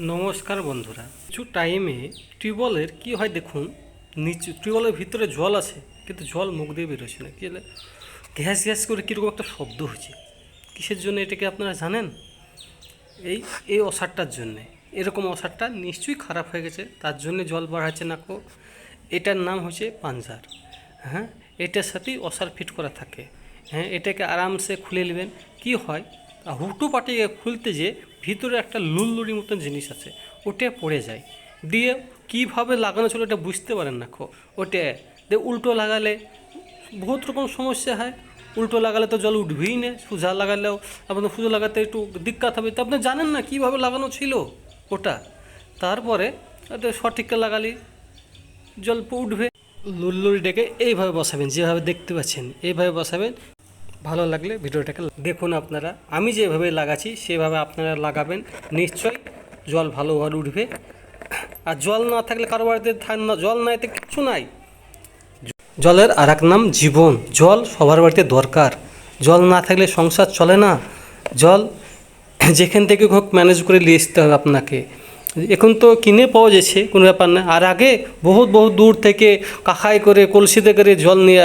নমস্কার বন্ধুরা। কিছু টাইমে টিউবওয়েলের কি হয় দেখুন, নিচে টিউবওয়েলের ভিতরে জল আছে, কিন্তু জল মুখ দিয়ে বেরোচ্ছে না। কি হলে? গ্যাস গ্যাস করে কীরকম একটা শব্দ হচ্ছে। কিসের জন্য এটাকে আপনারা জানেন? এই এই অসারটার জন্যে। এরকম অসারটা নিশ্চয়ই খারাপ হয়ে গেছে, তার জন্য জল বাড়াচ্ছে না কো। এটার নাম হচ্ছে পাঞ্জার হ্যাঁ? এটার সাথেই অসার ফিট করা থাকে। হ্যাঁ? এটাকে আরামসে খুলে নেবেন। কি হয়? হুটু পাটিয়ে খুলতে যে ভিতরে একটা লুলুড়ি মতন জিনিস আছে, ওটা পড়ে যায়। দিয়ে কীভাবে লাগানো ছিল ওটা বুঝতে পারেন না খো। ওটা দিয়ে উল্টো লাগালে বহুত রকম সমস্যা হয়। উল্টো লাগালে তো জল উঠবেই না, সোজা লাগালেও আপনার সোজা লাগাতে একটু দিক্কাত হবে। তো আপনি জানেন না কীভাবে লাগানো ছিল ওটা? তারপরে ওটা সঠিককে লাগালি, জল উঠবে। লুল্লুরি ডেকে এইভাবে বসাবেন, যেভাবে দেখতে পাচ্ছেন, এইভাবে বসাবেন। ভালো লাগলে ভিডিওটাকে দেখুন আপনারা। আমি যেভাবে লাগাচ্ছি, সেভাবে আপনারা লাগাবেন। নিশ্চয়ই জল ভালোভাবে উঠবে। আর জল না থাকলে কারও বাড়িতে জল নাই তো কিচ্ছু নাই। জলের আর এক নাম জীবন। জল সবার বাড়িতে দরকার। জল না থাকলে সংসার চলে না। জল যেখান থেকে হোক ম্যানেজ করে নিয়ে আসতে হবে আপনাকে। এখন তো কিনে পাওয়া যাচ্ছে, কোনো ব্যাপার না। আর আগে বহুত বহুত দূর থেকে কাকাই করে, কলসিতে করে জল নিয়ে